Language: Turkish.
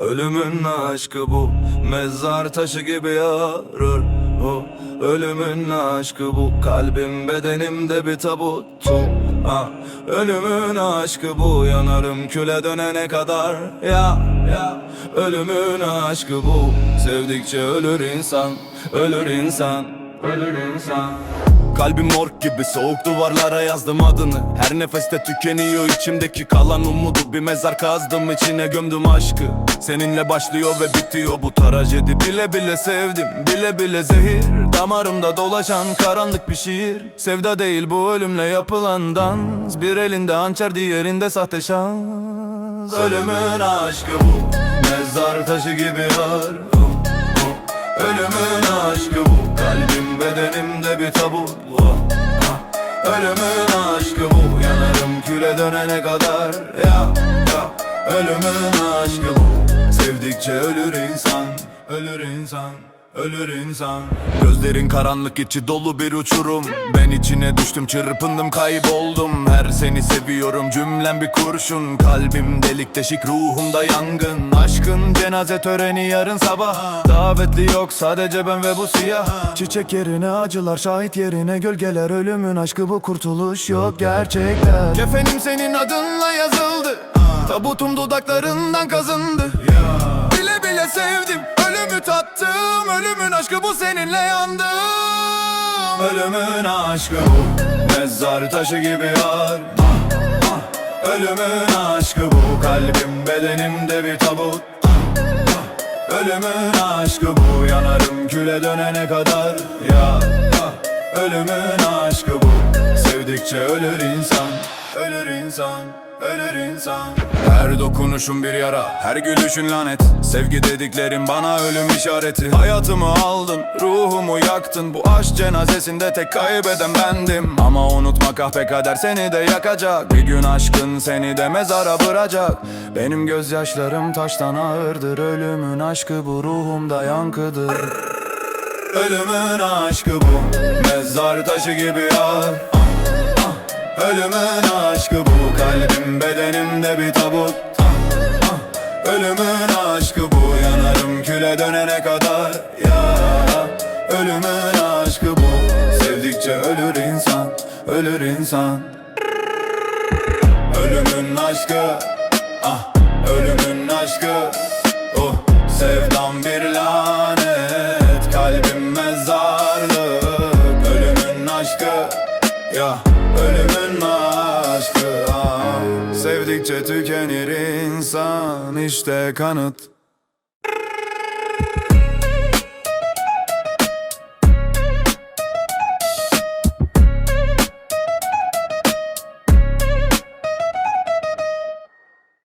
Ölümün aşkı bu Mezar taşı gibi yarır. O Ölümün aşkı bu Kalbim bedenimde bir tabutu ha. Ölümün aşkı bu Yanarım küle dönene kadar. Ya ya Ölümün aşkı bu. Sevdikçe ölür insan Ölür insan Ölür insan. Kalbim morg gibi soğuk duvarlara yazdım adını. Her nefeste tükeniyor içimdeki kalan umudu. Bir mezar kazdım içine gömdüm aşkı Seninle başlıyor ve bitiyor. Bu trajedi Bile bile sevdim. Bile bile zehir. Damarımda dolaşan karanlık bir şiir. Sevda değil bu ölümle yapılan dans. Bir elinde hançer diğerinde sahte şans. Ölümün aşkı bu. Mezar taşı gibi ağır Ölümün aşkı bu. Kalbim bedenimde bir tabut Ölümün aşkı bu. Yanarım küle dönene kadar. Ya ya. Ölümün aşkı bu Sevdikçe ölür insan Ölür insan Ölür insan. Gözlerin karanlık içi dolu bir uçurum. Ben içine düştüm çırpındım kayboldum. Her seni seviyorum cümlem bir kurşun. Kalbim delik deşik ruhumda yangın. Aşkın cenaze töreni yarın sabah. Davetli yok sadece ben ve bu siyah. Çiçek yerine acılar şahit yerine gölgeler. Ölümün aşkı bu kurtuluş yok gerçekten. Kefenim senin adınla yazıldı. Tabutum dudaklarından kazındı. Bile bu seninle yandım. Ölümün aşkı bu. Mezar taşı gibi ah. Ölümün aşkı bu. Kalbim bedenimde bir tabut. Ölümün aşkı bu. Yanarım küle dönene kadar. Ya. Ölümün aşkı bu. Sevdikçe ölür insan Ölür insan Ölür insan. Her dokunuşun bir yara Her gülüşün lanet. Sevgi dediklerin bana ölüm işareti. Hayatımı aldın Ruhumu yaktın. Bu aşk cenazesinde tek kaybeden bendim. Ama unutma kahpe kader seni de yakacak. Bir gün aşkın seni de mezara bırakacak. Benim gözyaşlarım taştan ağırdır. Ölümün aşkı bu ruhumda yankıdır. Ölümün aşkı bu. Mezar taşı gibi ağır Ölümün aşkı bu Kalbim bedenimde bir tabut. Ah, ah. Ölümün aşkı bu Yanarım küle dönene kadar. Ya Ölümün aşkı bu. Sevdikçe ölür insan Ölür insan Sevdikçe tükenir insan işte kanıt